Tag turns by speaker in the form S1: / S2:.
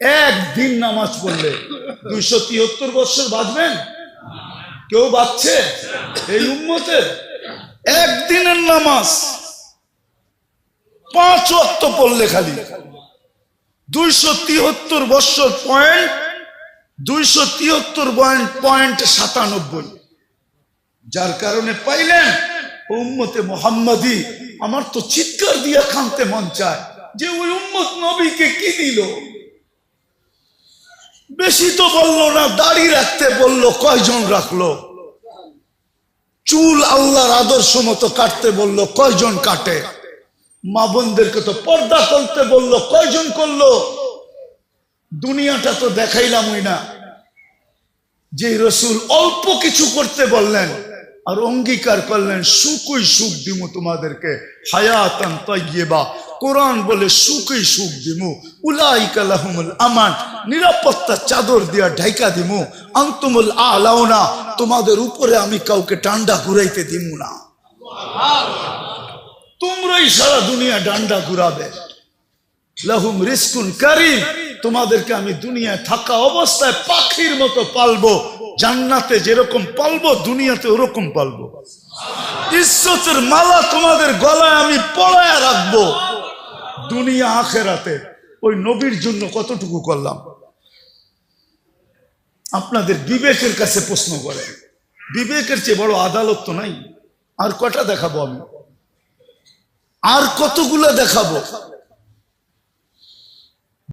S1: একদিন নামাজ পড়লে দুইশো তিয়াত্তর বছর বাঁচবেন? কেউ বাঁচছে? এই উম্মতে একদিনের নামাজ পাঁচ অক্ত পড়লে খালি। দুইশো তিয়াত্তর বছর পয়েন্ট, দুইশো তিয়াত্তর পয়েন্ট পয়েন্ট সাতানব্বই। যার কারণে পাইলেন উম্মতে মোহাম্মদী, আমার তো চিৎকার দিয়ে খানতে মন চায় যে ওই উম্মত নবীকে কি দিল? বেশি তো বলল না, দাড়ি রাখতে বলল, কয়জন রাখল? চুল আল্লাহর আদর্শ মতো কাটতে বলল, কয়জন কাটে? মা বোনদেরকে তো পর্দা করতে বলল, কয়জন করল? দুনিয়াটা তো দেখাইলামই না। যে রসুল অল্প কিছু করতে বললেন আর অঙ্গীকার করলেন, সুখই সুখ দিমু তোমাদেরকে, হায়াতান তৈবা কোরআন বলে সুখই সুখ দিমু উলাই কালাহুমুল আমান নিরাপত্তা চাদর দিয়া ঢাইকা দিমু, আন্তমুল আলাওনা তোমাদের উপরে আমি কাউকে ডান্ডা ঘুরাইতে দিমু না। তোমরাই সারা দুনিয়া ডান্ডা ঘুরাবে। লাহুম রিস্কুন কারি তোমাদেরকে আমি দুনিয়ায় থাকা অবস্থায় পাখির মতো পালবো, জান্নাতে যেরকম পালবো, দুনিয়াতে ওরকম পালবো। ইজ্জতের মালা তোমাদের গলায় আমি পড়ায় রাখব। দুনিয়া আখেরাতে। ওই নবীর জন্য কতটুকু করলাম? আপনাদের বিবেকের কাছে প্রশ্ন করে। বিবেকের চেয়ে বড় আদালত তো নাই। আর কটা দেখাবো আমি? আর কতগুলো দেখাবো?